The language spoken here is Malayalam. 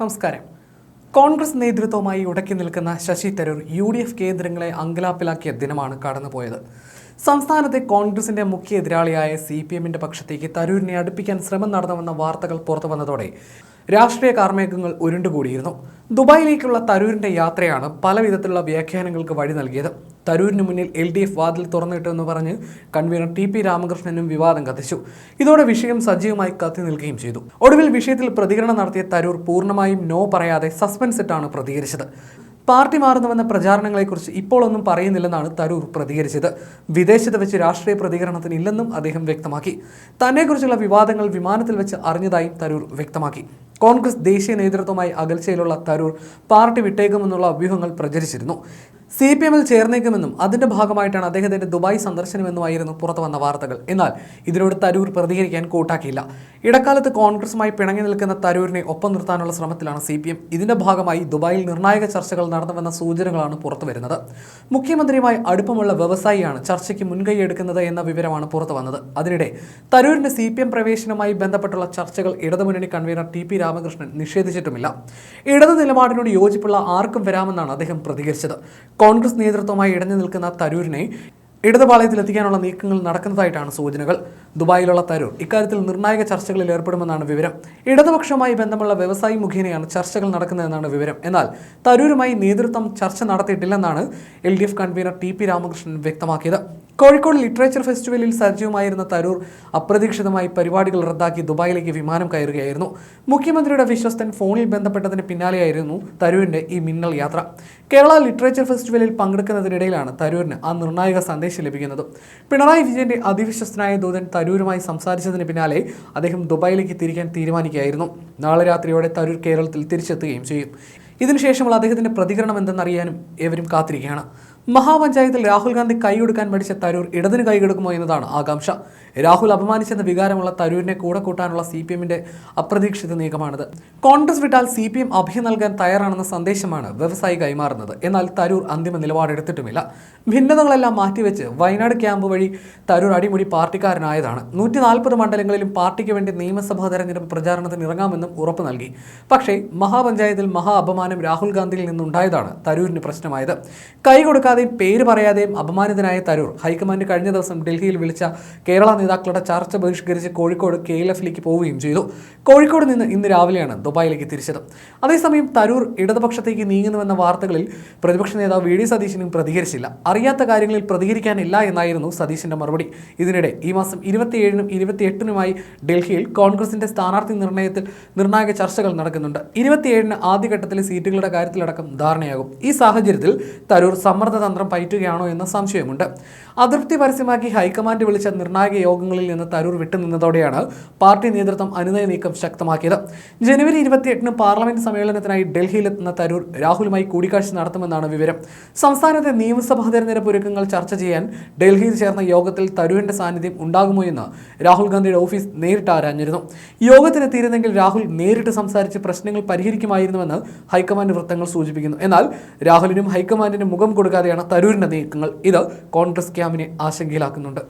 നമസ്കാരം. കോൺഗ്രസ് നേതൃത്വവുമായി ഉടക്കി നിൽക്കുന്ന Shashi Tharoor U D F കേന്ദ്രങ്ങളെ അങ്കലാപ്പിലാക്കിയ ദിനമാണ് കടന്നുപോയത്. സംസ്ഥാനത്തെ കോൺഗ്രസിന്റെ മുഖ്യ എതിരാളിയായ സി പി എമ്മിന്റെ പക്ഷത്തേക്ക് തരൂരിനെ അടുപ്പിക്കാൻ ശ്രമം നടന്നുവെന്ന വാർത്തകൾ പുറത്തു വന്നതോടെ രാഷ്ട്രീയ കാർമേഘങ്ങൾ ഉരുണ്ടുകൂടിയിരുന്നു. ദുബായിലേക്കുള്ള തരൂരിന്റെ യാത്രയാണ് പല വിധത്തിലുള്ള വ്യാഖ്യാനങ്ങൾക്ക് വഴി നൽകിയത്. തരൂരിന് മുന്നിൽ എൽ ഡി എഫ് വാതിൽ തുറന്നിട്ടെന്ന് പറഞ്ഞ് കൺവീനർ ടി പി രാമകൃഷ്ണനും വിവാദം കത്തിച്ചു. ഇതോടെ വിഷയം സജീവമായി കത്തി നിൽക്കുകയും ചെയ്തു. ഒടുവിൽ വിഷയത്തിൽ പ്രതികരണം നടത്തിയ തരൂർ പൂർണമായും നോ പറയാതെ സസ്പെൻസ് ഇട്ടാണ് പ്രതികരിച്ചത്. പാർട്ടി മാറുന്നുവെന്ന പ്രചാരണങ്ങളെക്കുറിച്ച് ഇപ്പോൾ ഒന്നും പറയുന്നില്ലെന്നാണ് തരൂർ പ്രതികരിച്ചത്. വിദേശത്ത് വെച്ച് രാഷ്ട്രീയ പ്രതികരണത്തിന് ഇല്ലെന്നും അദ്ദേഹം വ്യക്തമാക്കി. തന്നെക്കുറിച്ചുള്ള വിവാദങ്ങൾ വിമാനത്തിൽ വെച്ച് അറിഞ്ഞതായും തരൂർ വ്യക്തമാക്കി. കോൺഗ്രസ് ദേശീയ നേതൃത്വമായി അകൽച്ചയിലുള്ള തരൂർ പാർട്ടി വിട്ടേക്കുമെന്നുള്ള അഭ്യൂഹങ്ങൾ പ്രചരിച്ചിരുന്നു. സി പി എമ്മിൽ ചേർന്നേക്കുമെന്നും അതിന്റെ ഭാഗമായിട്ടാണ് അദ്ദേഹത്തിന്റെ ദുബായ് സന്ദർശനമെന്നുമായിരുന്നു പുറത്തു വന്ന വാർത്തകൾ. എന്നാൽ ഇതിനോട് തരൂർ പ്രതികരിക്കാൻ കൂട്ടാക്കിയില്ല. ഇടക്കാലത്ത് കോൺഗ്രസുമായി പിണങ്ങി നിൽക്കുന്ന തരൂരിനെ ഒപ്പം നിർത്താനുള്ള ശ്രമത്തിലാണ് സി പി എം. ഇതിന്റെ ഭാഗമായി ദുബായിൽ നിർണായക ചർച്ചകൾ നടന്നുവെന്ന സൂചനകളാണ് പുറത്തുവരുന്നത് മുഖ്യമന്ത്രിയുമായി അടുപ്പമുള്ള വ്യവസായിയാണ് ചർച്ചയ്ക്ക് മുൻകൈയെടുക്കുന്നത് എന്ന വിവരമാണ് പുറത്തു വന്നത്. അതിനിടെ തരൂരിന്റെ സി പി എം പ്രവേശനവുമായി ബന്ധപ്പെട്ടുള്ള ചർച്ചകൾ ഇടതുമുന്നണി കൺവീനർ ടി പി രാമകൃഷ്ണൻ നിഷേധിച്ചിട്ടുമില്ല. ഇടതു നിലപാടിനോട് യോജിപ്പുള്ള ആർക്കും വരാമെന്നാണ് അദ്ദേഹം പ്രതികരിച്ചത്. കോൺഗ്രസ് നേതൃത്വമായി ഇടഞ്ഞു നിൽക്കുന്ന തരൂരിനെ ഇടതുപാളയത്തിലെത്തിക്കാനുള്ള നീക്കങ്ങൾ നടക്കുന്നതായിട്ടാണ് സൂചനകൾ. ദുബായിലുള്ള തരൂർ. ഇക്കാര്യത്തിൽ നിർണായക ചർച്ചകളിൽ ഏർപ്പെടുമെന്നാണ് വിവരം. ഇടതുപക്ഷവുമായി ബന്ധമുള്ള വ്യവസായി മുഖേനയാണ് ചർച്ചകൾ നടക്കുന്നതെന്നാണ് വിവരം. എന്നാൽ തരൂരുമായി നേതൃത്വം ചർച്ച നടത്തിയിട്ടില്ലെന്നാണ് L D F convener T P Ramakrishnan വ്യക്തമാക്കിയത്. കോഴിക്കോട് ലിറ്ററേച്ചർ ഫെസ്റ്റിവലിൽ സജീവമായിരുന്ന തരൂർ അപ്രതീക്ഷിതമായി പരിപാടികൾ റദ്ദാക്കി ദുബായിലേക്ക് വിമാനം കയറുകയായിരുന്നു. മുഖ്യമന്ത്രിയുടെ വിശ്വസ്തൻ ഫോണിൽ ബന്ധപ്പെട്ടതിന് പിന്നാലെയായിരുന്നു തരൂരിന്റെ ഈ മിന്നൽ യാത്ര. കേരള ലിറ്ററേച്ചർ ഫെസ്റ്റിവലിൽ പങ്കെടുക്കുന്നതിനിടയിലാണ് തരൂരിന് ആ നിർണായക സന്ദേശം ലഭിക്കുന്നത്. പിണറായി വിജയന്റെ അതിവിശ്വസ്തനായ ദൂതൻ തരൂരുമായി സംസാരിച്ചതിന് പിന്നാലെ അദ്ദേഹം ദുബായിലേക്ക് തിരിക്കാൻ തീരുമാനിക്കുകയായിരുന്നു. നാളെ രാത്രിയോടെ തരൂർ കേരളത്തിൽ തിരിച്ചെത്തുകയും ചെയ്യും. ഇതിനുശേഷമുള്ള അദ്ദേഹത്തിന്റെ പ്രതികരണം എന്തെന്നറിയാനും ഏവരും കാത്തിരിക്കുകയാണ്. മഹാപഞ്ചായത്തിൽ രാഹുൽ ഗാന്ധി കൈയൊടുക്കാൻ മടിച്ച തരൂർ ഇടതിന് കൈകൊടുക്കുമോ എന്നതാണ് ആകാംക്ഷ. രാഹുൽ അപമാനിച്ചെന്ന വികാരമുള്ള തരൂരിനെ കൂടെ കൂട്ടാനുള്ള സി പി എമ്മിന്റെ അപ്രതീക്ഷിത നീക്കമാണിത്. കോൺഗ്രസ് വിട്ടാൽ സി പി എം അഭയം നൽകാൻ തയ്യാറാണെന്ന സന്ദേശമാണ് വ്യവസായി കൈമാറുന്നത്. എന്നാൽ തരൂർ അന്തിമ നിലപാടെടുത്തിട്ടുമില്ല. ഭിന്നതകളെല്ലാം മാറ്റിവെച്ച് വയനാട് ക്യാമ്പ് വഴി തരൂർ അടിമുടി പാർട്ടിക്കാരനായതാണ്. നൂറ്റി നാൽപ്പത് മണ്ഡലങ്ങളിലും പാർട്ടിക്ക് വേണ്ടി നിയമസഭാ തെരഞ്ഞെടുപ്പ് പ്രചാരണത്തിന് ഇറങ്ങാമെന്നും ഉറപ്പ് നൽകി. പക്ഷേ മഹാപഞ്ചായത്തിൽ മഹാ അപമാനം രാഹുൽ ഗാന്ധിയിൽ നിന്നുണ്ടായതാണ് തരൂരിന് പ്രശ്നമായത്. കൈ കൊടുക്കാതെയും പേര് പറയാതെയും അപമാനിതനായ തരൂർ. ഹൈക്കമാൻഡ് കഴിഞ്ഞ ദിവസം ഡൽഹിയിൽ വിളിച്ച കേരള നേതാക്കളുടെ ചർച്ച ബഹിഷ്കരിച്ച് കോഴിക്കോട് കെ എൽ എഫിലേക്ക് പോവുകയും ചെയ്തു. കോഴിക്കോട് നിന്ന് ഇന്ന് രാവിലെയാണ് ദുബായിലേക്ക് തിരിച്ചത്. അതേസമയം തരൂർ ഇടതുപക്ഷത്തേക്ക് നീങ്ങുന്നുവെന്ന വാർത്തകളിൽ പ്രതിപക്ഷ നേതാവ് വി ഡി സതീശനും പ്രതികരിച്ചില്ല. അറിയാത്ത കാര്യങ്ങളിൽ പ്രതികരിക്കാനില്ല എന്നായിരുന്നു സതീശന്റെ മറുപടി. ഇതിനിടെ ഈ മാസം ഇരുപത്തിയേഴിനും ഇരുപത്തിയെട്ടിനുമായി ഡൽഹിയിൽ കോൺഗ്രസിന്റെ സ്ഥാനാർത്ഥി നിർണയത്തിൽ നിർണായക ചർച്ചകൾ നടക്കുന്നുണ്ട്. ഇരുപത്തിയേഴിന് ആദ്യഘട്ടത്തിലെ സീറ്റുകളുടെ കാര്യത്തിലടക്കം ധാരണയാകും. ഈ സാഹചര്യത്തിൽ തരൂർ സമ്മർദ്ദതന്ത്രം പയറ്റുകയാണോ എന്ന സംശയമുണ്ട്. അതൃപ്തി പരസ്യമാക്കി ഹൈക്കമാൻഡ് വിളിച്ച നിർണായക യോഗങ്ങളിൽ നിന്ന് തരൂർ വിട്ടുനിന്നതോടെയാണ് പാർട്ടി നേതൃത്വം അനുനയ നീക്കം ശക്തമാക്കിയത്. ജനുവരി ഇരുപത്തിയെട്ടിന് പാർലമെന്റ് സമ്മേളനത്തിനായി ഡൽഹിയിലെത്തുന്ന തരൂർ രാഹുലുമായി കൂടിക്കാഴ്ച നടത്തുമെന്നാണ് വിവരം. സംസ്ഥാനത്തെ നിയമസഭാ തെരഞ്ഞെടുപ്പ് ഒരുക്കങ്ങൾ ചർച്ച ചെയ്യാൻ ഡൽഹിയിൽ ചേർന്ന യോഗത്തിൽ തരൂരിന്റെ സാന്നിധ്യം ഉണ്ടാകുമോ എന്ന് രാഹുൽ ഗാന്ധിയുടെ ഓഫീസ് നേരിട്ട് ആരാഞ്ഞിരുന്നു. യോഗത്തിനെത്തിയിരുന്നെങ്കിൽ രാഹുൽ നേരിട്ട് സംസാരിച്ച് പ്രശ്നങ്ങൾ പരിഹരിക്കുമായിരുന്നുവെന്ന് ഹൈക്കമാൻഡ് വൃത്തങ്ങൾ സൂചിപ്പിക്കുന്നു. എന്നാൽ രാഹുലിനും ഹൈക്കമാൻഡിനും മുഖം കൊടുക്കാതെയാണ് തരൂരിന്റെ നീക്കങ്ങൾ. ഇത് കോൺഗ്രസ് ക്യാമ്പിനെ ആശങ്കയിലാക്കുന്നുണ്ട്.